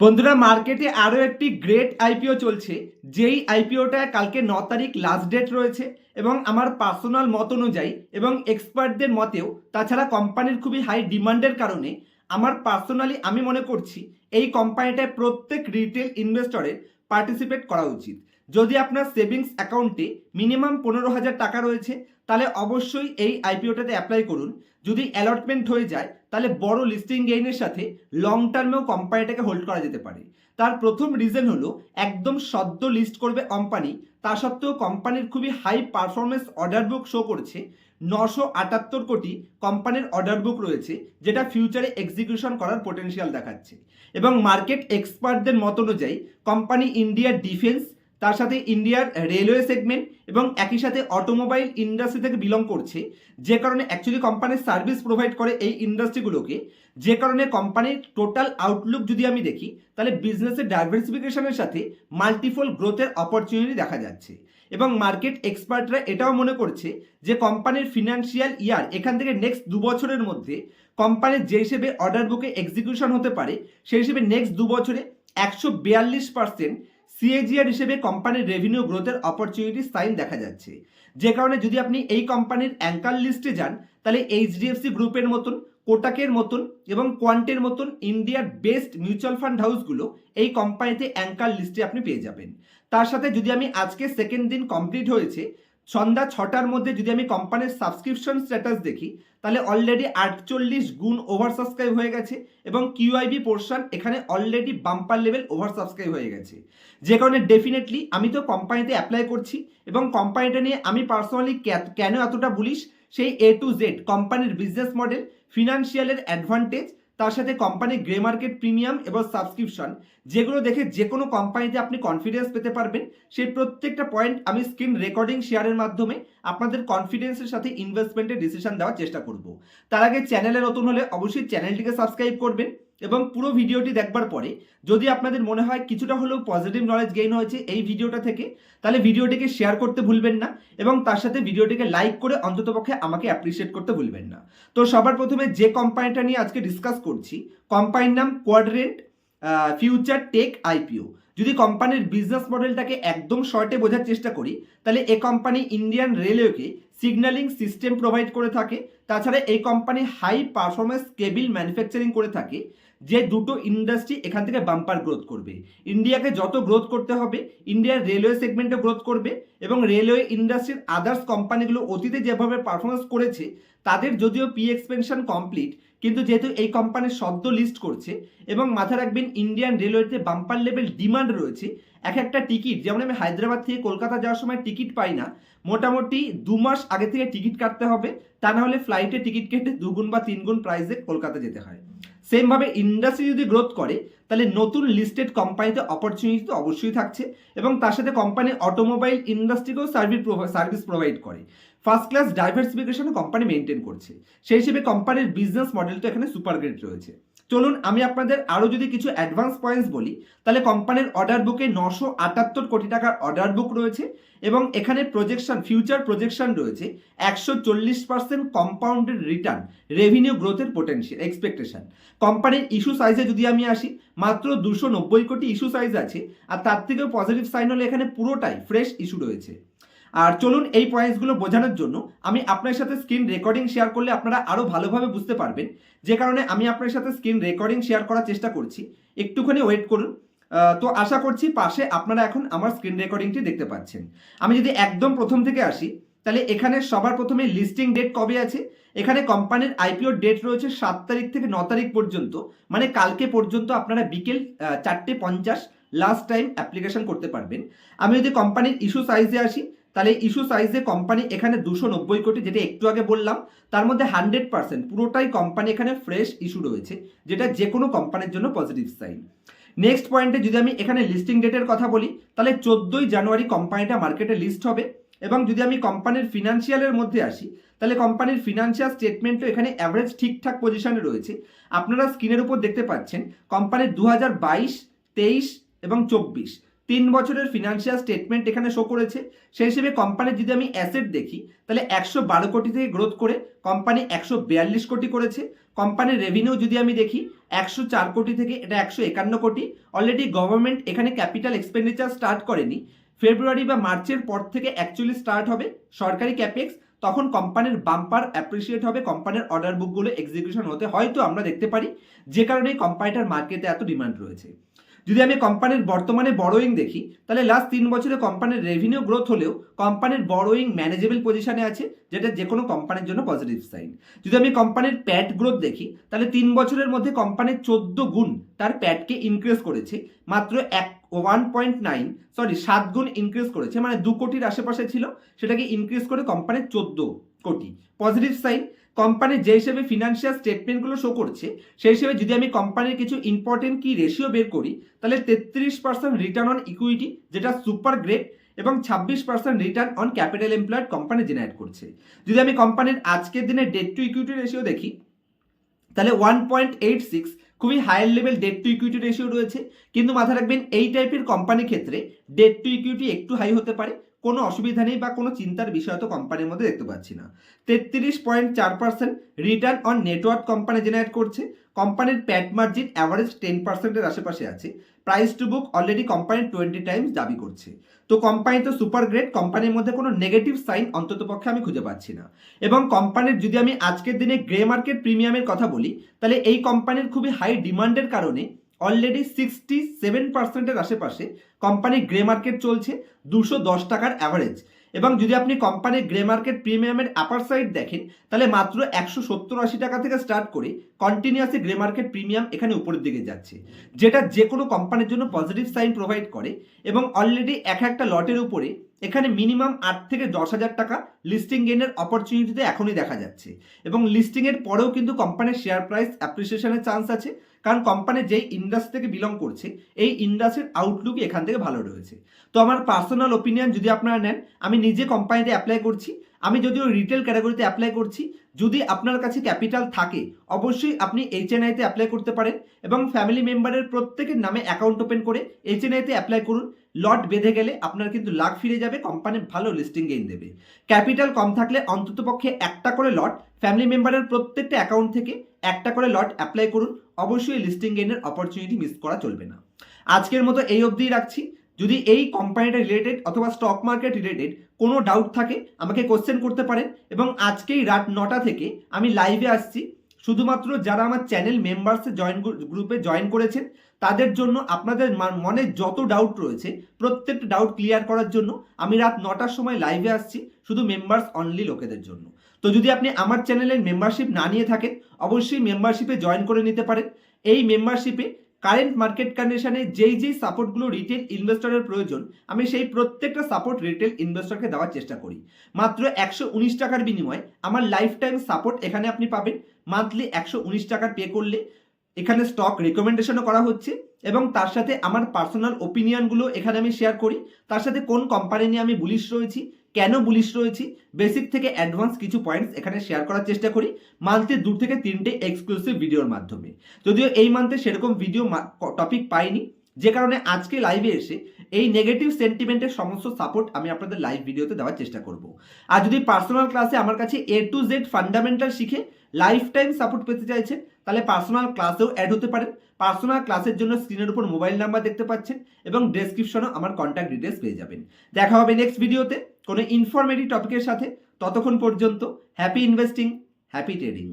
বন্ধুরা মার্কেটে আরও একটি গ্রেট আইপিও চলছে। যেই আইপিওটা কালকে ন তারিখ লাস্ট ডেট রয়েছে এবং আমার পার্সোনাল মত অনুযায়ী এবং এক্সপার্টদের মতেও, তাছাড়া কোম্পানির খুবই হাই ডিমান্ডের কারণে আমার পার্সোনালি আমি মনে করছি এই কোম্পানিটায় প্রত্যেক রিটেল ইনভেস্টরের পার্টিসিপেট করা উচিত। যদি আপনার সেভিংস অ্যাকাউন্টে মিনিমাম পনেরো হাজার টাকা রয়েছে, তাহলে অবশ্যই এই আইপিওটাতে অ্যাপ্লাই করুন। যদি অ্যালটমেন্ট হয়ে যায় তাহলে বড় লিস্টিং গেইনের সাথে লং টার্মেও কোম্পানিটাকে হোল্ড করা যেতে পারে। তার প্রথম রিজন হলো, একদম সদ্য লিস্ট করবে কোম্পানি তা সত্ত্বেও কোম্পানির খুবই high performance order book show করছে। নশো আটাত্তর কোটি কোম্পানির অর্ডার বুক রয়েছে, যেটা ফিউচারে এক্সিকিউশন করার পোটেনশিয়াল দেখাচ্ছে। এবং মার্কেট এক্সপার্টদের মত অনুযায়ী কোম্পানি ইন্ডিয়ার ডিফেন্স তার সাথে ইন্ডিয়ার রেলওয়ে সেগমেন্ট এবং একই সাথে অটোমোবাইল ইন্ডাস্ট্রি থেকে বিলং করছে। যে কারণে অ্যাকচুয়ালি কোম্পানির সার্ভিস প্রোভাইড করে এই ইন্ডাস্ট্রিগুলোকে যে কারণে কোম্পানির টোটাল আউটলুক যদি আমি দেখি, তাহলে বিজনেসের ডাইভার্সিফিকেশনের সাথে মাল্টিফল গ্রোথের অপরচুনিটি দেখা যাচ্ছে। এবং মার্কেট এক্সপার্টরা এটাও মনে করছে যে কোম্পানির ফিনান্সিয়াল ইয়ার এখান থেকে নেক্সট দু বছরের মধ্যে কোম্পানির যে হিসেবে অর্ডার বুকে এক্সিকিউশন হতে পারে, সেই হিসেবে নেক্সট দু বছরে একশো বিয়াল্লিশ পার্সেন্ট সিএজিআর হিসেবে কোম্পানির রেভিনিউ গ্রোথের অপরচুনিটি সাইন দেখা যাচ্ছে। যে কারণে যদি আপনি এই কোম্পানির অ্যাঙ্কার লিস্টে যান, তাহলে এইচডিএফসি গ্রুপের মতন, কোটাকের মতন এবং কোয়ান্টের মতন ইন্ডিয়ার বেস্ট মিউচুয়াল ফান্ড হাউসগুলো এই কোম্পানিতে অ্যাঙ্কার লিস্টে আপনি পেয়ে যাবেন। তার সাথে যদি আমি আজকে সেকেন্ড দিন কমপ্লিট হয়েছে সন্ধ্যা ছটার মধ্যে যদি আমি কোম্পানির সাবস্ক্রিপশন স্ট্যাটাস দেখি, তাহলে অলরেডি আটচল্লিশ গুণ ওভার সাবস্ক্রাইব হয়ে গেছে এবং কিউআইবি পোর্শন এখানে already bumper level over subscribe হয়ে গেছে। যে কারণে ডেফিনেটলি আমি তো কোম্পানিতে অ্যাপ্লাই করছি এবং কোম্পানিটা নিয়ে আমি পার্সোনালি কেন এতটা বলিস সেই এ টু জেড কোম্পানির বিজনেস মডেল ফিনান্সিয়ালের অ্যাডভান্টেজ তার সাথে কোম্পানির গ্রে মার্কেট প্রিমিয়াম এবং সাবস্ক্রিপশন যেগুলো দেখে যে কোনো কোম্পানিতে আপনি কনফিডেন্স পেতে পারবেন। সেই প্রত্যেকটা পয়েন্ট আমি স্ক্রিন রেকর্ডিং শেয়ারের মাধ্যমে আপনাদের কনফিডেন্সের সাথে ইনভেস্টমেন্টের ডিসিশন দেওয়ার চেষ্টা করব। তার আগে চ্যানেলে নতুন হলে অবশ্যই চ্যানেলটিকে সাবস্ক্রাইব করবেন। এবং পুরো ভিডিওটি দেখবার পরে যদি আপনাদের মনে হয় কিছুটা হলেও পজিটিভ নলেজ গেইন হয়েছে এই ভিডিওটা থেকে, তাহলে ভিডিওটিকে শেয়ার করতে ভুলবেন না এবং তার সাথে ভিডিওটিকে লাইক করে অন্ততপক্ষে আমাকে অ্যাপ্রিসিয়েট করতে ভুলবেন না। তো সবার প্রথমে যে কোম্পানিটা নিয়ে আজকে ডিসকাস করছি কোম্পানির নাম কোয়াড্রেন্ট ফিউচার টেক আইপিও যদি কোম্পানির বিজনেস মডেলটাকে একদম শর্টে বোঝার চেষ্টা করি, তাহলে এ কোম্পানি ইন্ডিয়ান রেলওয়েকে সিগন্যালিং সিস্টেম প্রোভাইড করে থাকে। তাছাড়া এই company high performance cable manufacturing করে থাকে। যে দুটো ইন্ডাস্ট্রি এখান থেকে বাম্পার গ্রোথ করবে। ইন্ডিয়াকে যত গ্রোথ করতে হবে ইন্ডিয়ার রেলওয়ে সেগমেন্টে গ্রোথ করবে এবং রেলওয়ে ইন্ডাস্ট্রির আদার্স কোম্পানিগুলো অতীতে যেভাবে পারফরমেন্স করেছে, তাদের যদিও পি এক্সপেনশন কমপ্লিট কিন্তু যেহেতু এই কোম্পানি সদ্য লিস্ট করছে এবং মাথায় রাখবেন ইন্ডিয়ান রেলওয়েতে বাম্পার লেভেল ডিমান্ড রয়েছে এক একটা টিকিট যেমন আমি হায়দ্রাবাদ থেকে কলকাতা যাওয়ার সময় টিকিট পাই না, মোটামুটি দু মাস আগে থেকে টিকিট কাটতে হবে, তা না হলে ফ্লাইটে টিকিট কেটে দুগুণ বা তিনগুণ প্রাইসে কলকাতা যেতে হয়। সেমভাবে ইন্ডাস্ট্রি যদি গ্রোথ করে, তাহলে নতুন লিস্টেড কোম্পানিতে অপরচুনিটি তো অবশ্যই থাকছে এবং তার সাথে কোম্পানি অটোমোবাইল ইন্ডাস্ট্রিকেও সার্ভিস সার্ভিস প্রোভাইড করে। First class diversification company maintain করছে। সেই হিসেবে কোম্পানির বিজনেস মডেলটা এখানে সুপার গ্রেট রয়েছে। চলুন আমি আপনাদের আরও যদি কিছু অ্যাডভান্স পয়েন্টস বলি, তাহলে কোম্পানির অর্ডার বুকে নশো আটাত্তর কোটি টাকার অর্ডার বুক রয়েছে এবং এখানে প্রজেকশন ফিউচার প্রজেকশন রয়েছে একশো চল্লিশ পার্সেন্ট কম্পাউন্ডেড রিটার্ন রেভিনিউ গ্রোথের পোটেন্সিয়াল এক্সপেকটেশন কোম্পানির ইস্যু সাইজে যদি আমি আসি, মাত্র দুশো নব্বই কোটি ইস্যু সাইজ আছে, আর তার থেকেও পজিটিভ সাইন হলে এখানে পুরোটাই ফ্রেশ ইস্যু রয়েছে। আর চলুন এই পয়েন্টসগুলো বোঝানোর জন্য আমি আপনার সাথে স্ক্রিন রেকর্ডিং শেয়ার করলে আপনারা আরও ভালোভাবে বুঝতে পারবেন। যে কারণে আমি আপনার সাথে স্ক্রিন রেকর্ডিং শেয়ার করার চেষ্টা করছি। একটুখানি ওয়েট করুন। তো আশা করছি পাশে আপনারা এখন আমার স্ক্রিন রেকর্ডিংটি দেখতে পাচ্ছেন। আমি যদি একদম প্রথম থেকে আসি, তাহলে এখানে সবার প্রথমে লিস্টিং ডেট কবে আছে? এখানে কোম্পানির আইপিও ডেট রয়েছে সাত তারিখ থেকে ন তারিখ পর্যন্ত। মানে কালকে পর্যন্ত আপনারা বিকেল চারটে পঞ্চাশ লাস্ট টাইম অ্যাপ্লিকেশন করতে পারবেন। আমি যদি কোম্পানির ইস্যু সাইজে আসি তাহলে ইস্যু সাইজে কোম্পানি এখানে দুশো নব্বই কোটি, যেটা একটু আগে বললাম, তার মধ্যে হান্ড্রেড পার্সেন্ট পুরোটাই কোম্পানি এখানে ফ্রেশ ইস্যু রয়েছে, যেটা যে কোনো কোম্পানির জন্য পজিটিভ সাইন নেক্সট পয়েন্টে যদি আমি এখানে লিস্টিং ডেটের কথা বলি, তাহলে চোদ্দোই জানুয়ারি কোম্পানিটা মার্কেটে লিস্ট হবে এবং যদি আমি কোম্পানির ফিনান্সিয়ালের মধ্যে আসি, তাহলে কোম্পানির ফিনান্সিয়াল স্টেটমেন্টও এখানে অ্যাভারেজ ঠিকঠাক পজিশনে রয়েছে। আপনারা স্ক্রিনের উপর দেখতে পাচ্ছেন কোম্পানির দু হাজার বাইশ, তেইশ এবং চব্বিশ। তিন বছরের ফিনান্সিয়াল স্টেটমেন্ট এখানে শো করেছে। সেই হিসেবে কোম্পানির যদি আমি অ্যাসেট দেখি, তাহলে একশো বারো কোটি থেকে গ্রোথ করে কোম্পানি একশো বিয়াল্লিশ কোটি করেছে। কোম্পানির রেভিনিউ যদি আমি দেখি, একশো চার কোটি থেকে এটা একশো একান্ন কোটি। অলরেডি গভর্নমেন্ট এখানে ক্যাপিটাল এক্সপেন্ডিচার স্টার্ট করেনি। ফেব্রুয়ারি বা মার্চের পর থেকে অ্যাকচুয়ালি স্টার্ট হবে সরকারি ক্যাপেক্স তখন কোম্পানির বাম্পার অ্যাপ্রিসিয়েট হবে কোম্পানির অর্ডার বুকগুলো এক্সিকিউশন হতে হয়তো আমরা দেখতে পারি। যে কারণে কোম্পানিটার মার্কেটে এত ডিমান্ড রয়েছে। যদি আমি কোম্পানির বর্তমানে বড়োয়িং দেখি, তাহলে লাস্ট তিন বছরে কোম্পানির রেভিনিউ গ্রোথ হলেও কোম্পানির বড়োয়িং ম্যানেজেবল পজিশনে আছে, যেটা যে কোনো কোম্পানির জন্য পজিটিভ সাইন যদি আমি কোম্পানির প্যাট গ্রোথ দেখি, তাহলে তিন বছরের মধ্যে কোম্পানির চোদ্দ গুণ তার প্যাটকে ইনক্রিজ করেছে, মাত্র এক ওয়ান পয়েন্ট নাইন সরি সাত গুণ ইনক্রিজ করেছে মানে দু কোটির আশেপাশে ছিল, সেটাকে ইনক্রিজ করে কোম্পানির চোদ্দ। কোটি। পজিটিভ সাইন কোম্পানির যে হিসেবে ফিনান্সিয়াল স্টেটমেন্টগুলো শো করছে, সেই হিসেবে যদি আমি কোম্পানির কিছু ইম্পর্টেন্ট কি রেশিও বের করি, তাহলে তেত্রিশ পার্সেন্ট রিটার্ন অন ইকুইটি যেটা সুপার গ্রেট এবং ছাব্বিশ percent return on capital employed company generate করছে। যদি আমি কোম্পানির আজকের দিনে ডেট টু ইকুইটি রেশিও দেখি, তাহলে ওয়ান পয়েন্ট এইট সিক্স খুবই higher level debt to equity ratio রয়েছে। কিন্তু মাথায় রাখবেন, এই টাইপের কোম্পানির ক্ষেত্রে ডেট টু ইকুইটি একটু হাই হতে পারে। কোনো অসুবিধা নেই বা কোনো চিন্তার বিষয় কোম্পানির মধ্যে দেখতে পাচ্ছি না। তেত্রিশ পয়েন্ট চার percent return on network company generate করছে। কোম্পানির প্যাট মার্জিন অ্যাভারেজ টেন পার্সেন্টের আশেপাশে আছে। Price to book already company twenty times দাবি করছে। তো কোম্পানি তো সুপার গ্রেট কোম্পানির মধ্যে কোনো নেগেটিভ সাইন অন্তত পক্ষে আমি খুঁজে পাচ্ছি না। এবং কোম্পানির যদি আমি আজকের দিনে গ্রে মার্কেট প্রিমিয়ামের কথা বলি, তাহলে এই কোম্পানির খুবই হাই ডিমান্ডের কারণে অলরেডি সিক্সটি সেভেন পার্সেন্টের আশেপাশে কোম্পানির গ্রে মার্কেট চলছে, দুশো দশ টাকার অ্যাভারেজ এবং যদি আপনি কোম্পানির গ্রে মার্কেট প্রিমিয়ামের আপার সাইড দেখেন, তাহলে মাত্র একশো সত্তর আশি টাকা থেকে স্টার্ট করে কন্টিনিউয়াসলি গ্রে মার্কেট প্রিমিয়াম এখানে উপরের দিকে যাচ্ছে। যেটা যে কোনো কোম্পানির জন্য পজিটিভ সাইন প্রোভাইড করে এবং অলরেডি এক একটা লটের উপরে এখানে মিনিমাম আট থেকে দশ হাজার টাকা লিস্টিং গেনের অপরচুনিটিতে এখনই দেখা যাচ্ছে। এবং লিস্টিংয়ের পরেও কিন্তু কোম্পানির শেয়ার প্রাইস অ্যাপ্রিসিয়েশনের চান্স আছে। কারণ কোম্পানি যেই ইন্ডাস্ট্রি থেকে বিলং করছে, এই ইন্ডাস্ট্রির আউটলুকই এখান থেকে ভালো রয়েছে। তো আমার পার্সোনাল ওপিনিয়ন যদি আপনারা নেন, আমি নিজে কোম্পানিতে অ্যাপ্লাই করছি। আমি যদিও রিটেল ক্যাটাগরিতে অ্যাপ্লাই করছি, যদি আপনার কাছে ক্যাপিটাল থাকে, অবশ্যই আপনি এইচএনআইতে অ্যাপ্লাই করতে পারেন এবং ফ্যামিলি মেম্বারের প্রত্যেকের নামে অ্যাকাউন্ট ওপেন করে এইচএনআইতে অ্যাপ্লাই করুন। লট বেঁধে গেলে আপনার কিন্তু লাখ ফিরে যাবে কোম্পানি ভালো লিস্টিং গেইন দেবে। ক্যাপিটাল কম থাকলে অন্ততপক্ষে একটা করে লট ফ্যামিলি মেম্বারের প্রত্যেকটা অ্যাকাউন্ট থেকে একটা করে লট অ্যাপ্লাই করুন। অবশ্যই লিস্টিং গেইনের অপরচুনিটি মিস করা চলবে না। আজকের মতো এই অবধিই রাখছি। যদি এই কোম্পানিটা রিলেটেড অথবা স্টক মার্কেট রিলেটেড কোনো ডাউট থাকে, আমাকে কোশ্চেন করতে পারেন। এবং আজকেই রাত নটা থেকে আমি লাইভে আসছি। শুধুমাত্র যারা আমার চ্যানেল মেম্বার্সে জয়েন গ্রুপে জয়েন করেছেন, তাদের জন্য আপনাদের মনে যত ডাউট রয়েছে, প্রত্যেকটা ডাউট ক্লিয়ার করার জন্য আমি রাত নটার সময় লাইভে আসছি, শুধু মেম্বার্স অনলি লোকেদের জন্য। তো যদি আপনি আমার চ্যানেলের মেম্বারশিপ না নিয়ে থাকেন, অবশ্যই মেম্বারশিপে জয়েন করে নিতে পারেন। এই মেম্বারশিপে কারেন্ট মার্কেট কন্ডিশনে যেই যেই সাপোর্টগুলো রিটেল ইনভেস্টরের প্রয়োজন, আমি সেই প্রত্যেকটা সাপোর্ট রিটেল ইনভেস্টরকে দেওয়ার চেষ্টা করি। মাত্র একশো উনিশ টাকার বিনিময়ে আমার লাইফ টাইম সাপোর্ট এখানে আপনি পাবেন। মান্থলি একশো উনিশ টাকার পে করলে এখানে স্টক রেকমেন্ডেশনও করা হচ্ছে এবং তার সাথে আমার পার্সোনাল ওপিনিয়নগুলো এখানে আমি শেয়ার করি। তার সাথে কোন কোম্পানি নিয়ে আমি বুলিশ রয়েছি কেন বুলিশ রয়েছি? বেসিক থেকে অ্যাডভান্স কিছু পয়েন্টস এখানে শেয়ার করার চেষ্টা করি। মান্থে দু থেকে তিনটে এক্সক্লুসিভ ভিডিওর মাধ্যমে। যদিও এই মান্থে সেরকম ভিডিও টপিক পাইনি যে কারণে আজকে লাইভে এসে এই নেগেটিভ সেন্টিমেন্টের সমস্ত সাপোর্ট আমি আপনাদের লাইভ ভিডিওতে দেওয়ার চেষ্টা করব। আর যদি পার্সোনাল ক্লাসে আমার কাছে এ টু জেড ফান্ডামেন্টাল শিখে লাইফ টাইম সাপোর্ট পেতে চাইছেন, তাহলে পার্সোনাল ক্লাসেও অ্যাড হতে পারেন। পার্সোনাল ক্লাসের জন্য স্ক্রিনের উপর মোবাইল নাম্বার দেখতে পাচ্ছেন এবং ডেসক্রিপশনও আমার কন্ট্যাক্ট ডিটেলস পেয়ে যাবেন। দেখা হবে নেক্সট ভিডিওতে কোনো ইনফরমেটিভ টপিকের সাথে। ততক্ষণ পর্যন্ত হ্যাপি ইনভেস্টিং হ্যাপি ট্রেডিং